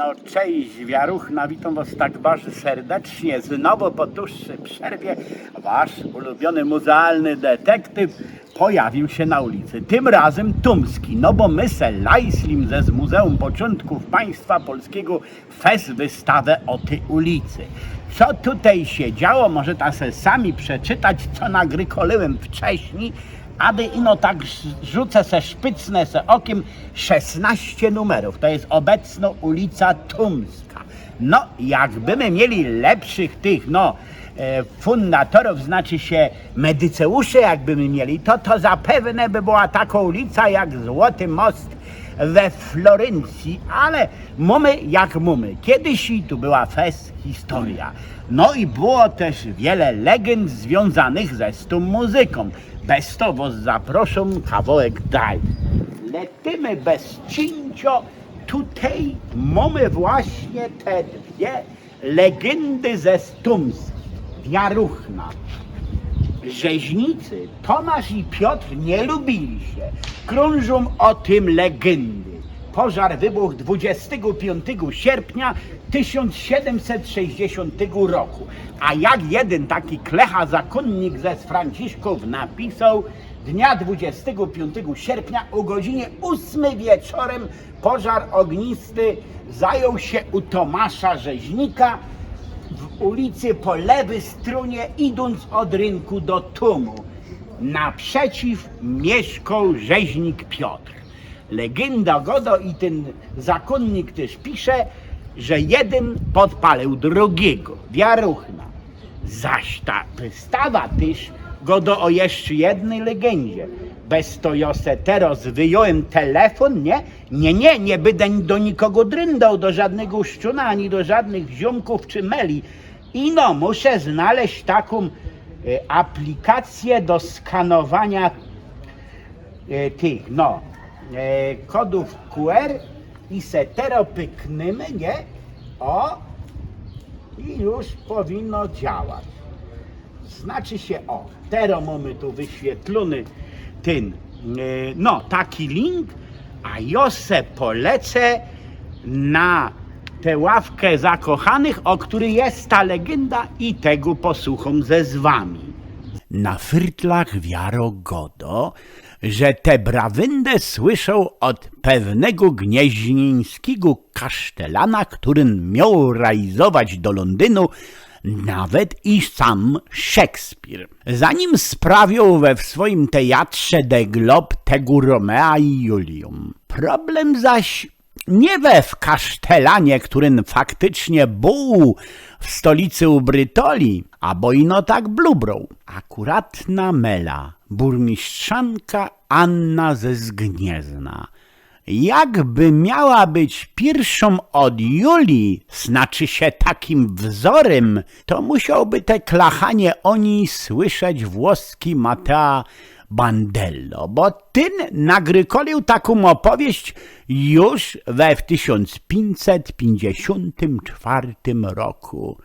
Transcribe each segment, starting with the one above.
No cześć Wiaruchna, witam was tak bardzo serdecznie. Znowu po dłuższej przerwie wasz ulubiony muzealny detektyw pojawił się na ulicy. Tym razem Tumski, no bo my se lajslim ze z Muzeum Początków Państwa Polskiego fest wystawę o tej ulicy. Co tutaj się działo, może ta se sami przeczytać, co nagrykolyłem wcześniej, aby ino tak rzucę se szpycnę se okiem 16 numerów. To jest obecno ulica Tumska. No, jakbyśmy mieli lepszych tych, no, e, fundatorów, znaczy się medyceuszy jakbyśmy mieli, to to zapewne by była taka ulica jak Złoty Most we Florencji, ale mamy jak mamy. Kiedyś tu była fest historia. No i było też wiele legend związanych ze tą muzyką. Bez to was zaproszę kawałek dalej. Letymy bez cincio, tutaj mamy właśnie te dwie legendy ze Stumsk. Wiaruchna. Rzeźnicy Tomasz i Piotr nie lubili się. Krążą o tym legendy. Pożar wybuchł 25 sierpnia 1760 roku. A jak jeden taki klecha zakonnik ze Franciszków napisał, dnia 25 sierpnia o godzinie 8 wieczorem pożar ognisty zajął się u Tomasza Rzeźnika w ulicy po lewej stronie, idąc od rynku do Tumu. Naprzeciw mieszkał rzeźnik Piotr. Legenda Godo i ten zakonnik też pisze, że jeden podpalił drugiego. Wiaruchna. Zaś ta wystawa też Godo o jeszcze jednej legendzie. Bez to ja se teraz wyjąłem telefon, nie? Nie, nie, nie będę do nikogo dryndał, do żadnego szczuna, ani do żadnych ziomków czy meli. I no, muszę znaleźć taką e, aplikację do skanowania e, tych, no, e, kodów QR i se teraz pyknymy, nie? O, i już powinno działać. Znaczy się, o, teraz mamy tu wyświetlony ten, e, no, taki link, a ja se polecę na tę ławkę zakochanych, o której jest ta legenda i tego posłucham ze z wami. Na fyrtlach wiaro godo, że tę brawyndę słyszał od pewnego gnieźnieńskiego kasztelana, którym miał realizować do Londynu nawet i sam Szekspir. Zanim sprawiał we swoim teatrze de Globe tego Romea i Julium. Problem zaś nie we w kasztelanie, którym faktycznie był w stolicy u Brytoli, a bo ino tak blubrą. Akuratna Mela, burmistrzanka Anna ze Zgniezna. Jakby miała być pierwszą od Julii, znaczy się takim wzorem, to musiałby te klachanie o niej słyszeć włoski Matea Bandello, bo ten nagrykolił taką opowieść już we w 1554 roku.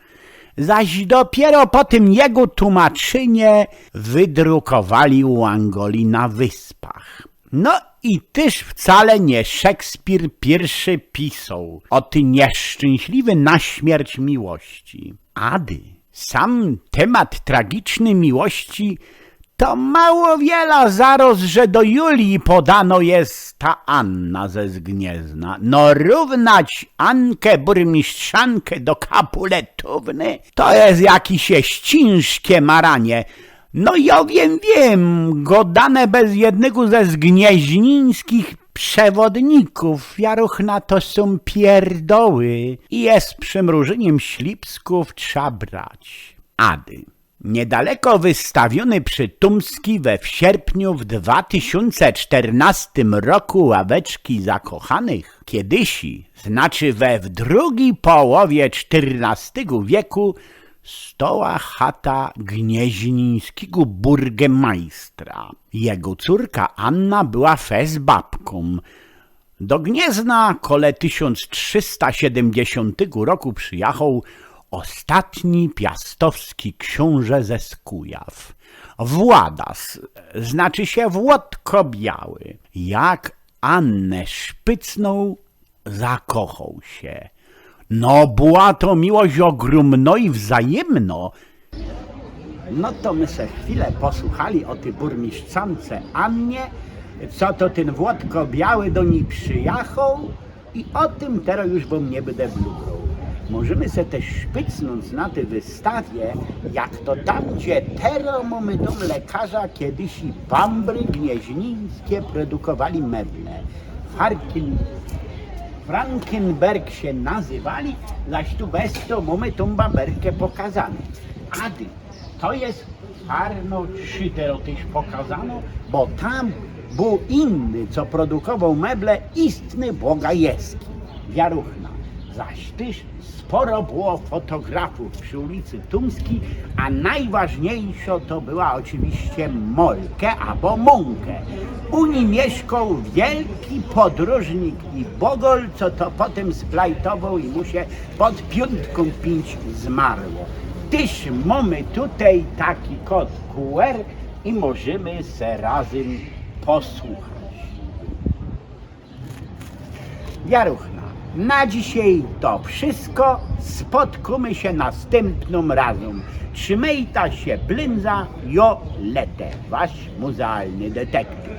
Zaś dopiero po tym jego tłumaczynie wydrukowali u Angolii na wyspach. No i też wcale nie Szekspir pierwszy pisał o ty nieszczęśliwy na śmierć miłości. Ady, sam temat tragiczny miłości to mało wiele zaraz, że do Julii podano jest ta Anna ze Zgniezna. No równać Ankę burmistrzankę do kapuletówny to jest jakieś ciężkie maranie. No ja wiem, wiem, godane bez jednego ze zgnieźnińskich przewodników. Jaruchna to są pierdoły i jest przymrużeniem ślipsków trzeba brać. Ady. Niedaleko wystawiony przy Tumski we w sierpniu w 2014 roku ławeczki zakochanych, kiedysi, znaczy we w drugiej połowie XIV wieku, stoła chata gnieźnińskiego burgemajstra. Jego córka Anna była fez babką. Do Gniezna kole 1370 roku przyjechał ostatni piastowski książę ze Skujaw. Władas, znaczy się Włodko Biały. Jak Annę szpycnął, zakochał się. No, była to miłość ogromno i wzajemno. No to my se chwilę posłuchali o tej burmistrzance Annie, co to ten Włodko Biały do niej przyjechał i o tym teraz już bo nie będę blubrał. Możemy se też szpycnąć na tej wystawie, jak to tam, gdzie teraz mamy dom lekarza, kiedyś i bambry gnieźnińskie produkowali meble. Harkin, Frankenberg się nazywali, zaś tu bez to mamy tą baberkę pokazane. Ady, to jest Arno 3 teraz też pokazano, bo tam był inny, co produkował meble, istny Bogajewski, Wiaruchna. Zaś też sporo było fotografów przy ulicy Tumskiej, a najważniejsza to była oczywiście Molkę albo Mąkę. U niej mieszkał wielki podróżnik i Bogol, co to potem splajtował i mu się pod piątką pięć zmarło. Tyż mamy tutaj taki kod QR i możemy se razem posłuchać. Jaruchna, na dzisiaj to wszystko. Spotkamy się następnym razem. Trzymajta się blynza, jo letę, wasz muzealny detektyw.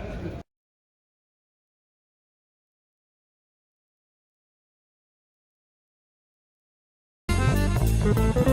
Thank